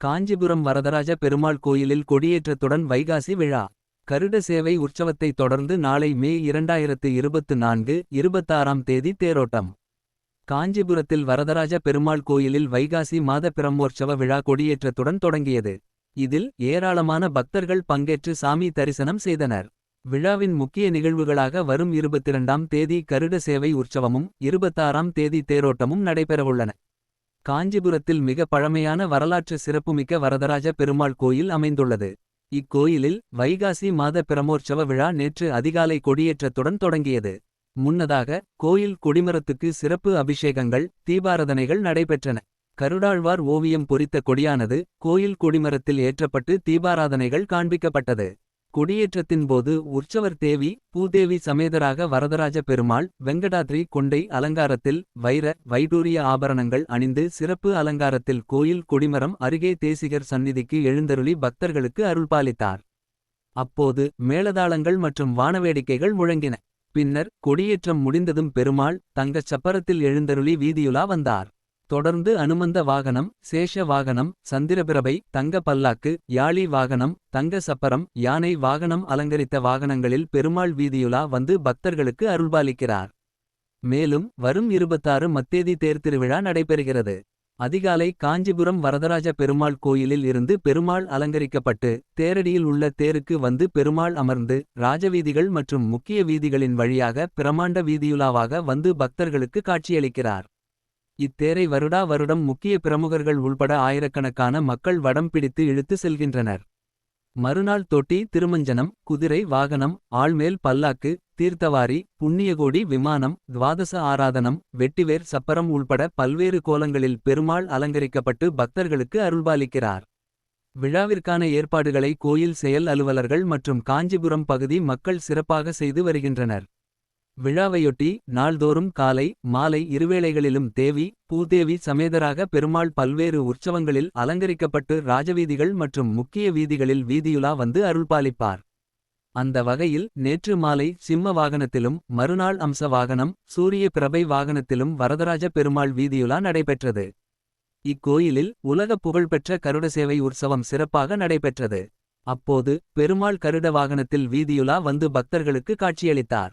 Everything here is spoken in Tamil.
காஞ்சிபுரம் வரதராஜ பெருமாள் கோயிலில் கொடியேற்றத்துடன் வைகாசி விழா. கருட சேவை உற்சவத்தை தொடர்ந்து நாளை மே இரண்டாயிரத்து இருபத்து நான்கு இருபத்தாறாம் தேதி தேரோட்டம். காஞ்சிபுரத்தில் வரதராஜ பெருமாள் கோயிலில் வைகாசி மாத பிரம்மோற்சவ விழா கொடியேற்றத்துடன் தொடங்கியது. இதில் ஏராளமான பக்தர்கள் பங்கேற்று சாமி தரிசனம் செய்தனர். விழாவின் முக்கிய நிகழ்வுகளாக வரும் இருபத்திரண்டாம் தேதி கருட சேவை உற்சவமும் இருபத்தாறாம் தேதி தேரோட்டமும் நடைபெறவுள்ளன. காஞ்சிபுரத்தில் மிக பழமையான வரலாற்று சிறப்புமிக்க வரதராஜ பெருமாள் கோயில் அமைந்துள்ளது. இக்கோயிலில் வைகாசி மாத பிரமோற்சவ விழா நேற்று அதிகாலை கொடியேற்றத்துடன் தொடங்கியது. முன்னதாக கோயில் கொடிமரத்துக்கு சிறப்பு அபிஷேகங்கள் தீபாரதனைகள் நடைபெற்றன. கருடாழ்வார் ஓவியம் பொறித்த கொடியானது கோயில் கொடிமரத்தில் ஏற்றப்பட்டு தீபாராதனைகள் காண்பிக்கப்பட்டது. கொடியேற்றத்தின் போது உற்சவர் தேவி பூதேவி சமேதராக வரதராஜ பெருமாள் வெங்கடாத்ரி கொண்டை அலங்காரத்தில் வைர வைடூரிய ஆபரணங்கள் அணிந்து சிறப்பு அலங்காரத்தில் கோயில் கொடிமரம் அருகே தேசிகர் சந்நிதிக்கு எழுந்தருளி பக்தர்களுக்கு அருள்பாலித்தார். அப்போது மேளதாளங்கள் மற்றும் வானவேடிக்கைகள் முழங்கின. பின்னர் கொடியேற்றம் முடிந்ததும் பெருமாள் தங்கச் சப்பரத்தில் எழுந்தருளி வீதியுலா வந்தார். தொடர்ந்து அனுமந்த வாகனம் சேஷ வாகனம் சந்திரபிரபை தங்க பல்லாக்கு யாழி வாகனம் தங்க சப்பரம் யானை வாகனம் அலங்கரித்த வாகனங்களில் பெருமாள் வீதியுலா வந்து பக்தர்களுக்கு அருள்பாலிக்கிறார். மேலும் வரும் இருபத்தாறு மத்தேதி தேர் திருவிழா நடைபெறுகிறது. அதிகாலை காஞ்சிபுரம் வரதராஜ பெருமாள் கோயிலில் இருந்து பெருமாள் அலங்கரிக்கப்பட்டு தேரடியில் உள்ள தேருக்கு வந்து பெருமாள் அமர்ந்து ராஜவீதிகள் மற்றும் முக்கிய வீதிகளின் வழியாக பிரமாண்ட வீதியுலாவாக வந்து பக்தர்களுக்கு காட்சியளிக்கிறார். இத்தேரை வருடா வருடம் முக்கிய பிரமுகர்கள் உள்பட ஆயிரக்கணக்கான மக்கள் வடம் பிடித்து இழுத்து செல்கின்றனர். மறுநாள் தொட்டி திருமஞ்சனம் குதிரை வாகனம் ஆள்மேல் பல்லாக்கு தீர்த்தவாரி புண்ணியகோடி விமானம் துவாதச ஆராதனம் வெட்டிவேர் சப்பரம் உள்பட பல்வேறு கோலங்களில் பெருமாள் அலங்கரிக்கப்பட்டு பக்தர்களுக்கு அருள்பாலிக்கிறார். விழாவிற்கான ஏற்பாடுகளை கோயில் செயல் அலுவலர்கள் மற்றும் காஞ்சிபுரம் பகுதி மக்கள் சிறப்பாக செய்து வருகின்றனர். விழாவையொட்டி நாள்தோறும் காலை மாலை இருவேளைகளிலும் தேவி பூதேவி சமேதராக பெருமாள் பல்வேறு உற்சவங்களில் அலங்கரிக்கப்பட்டு ராஜவீதிகள் மற்றும் முக்கிய வீதிகளில் வீதியுலா வந்து அருள்பாலிப்பார். அந்த வகையில் நேற்று மாலை சிம்ம வாகனத்திலும் மறுநாள் அம்ச வாகனம் சூரிய பிரபை வாகனத்திலும் வரதராஜ பெருமாள் வீதியுலா நடைபெற்றது. இக்கோயிலில் உலக புகழ்பெற்ற கருட சேவை உற்சவம் சிறப்பாக நடைபெற்றது. அப்போது பெருமாள் கருட வாகனத்தில் வீதியுலா வந்து பக்தர்களுக்கு காட்சியளித்தார்.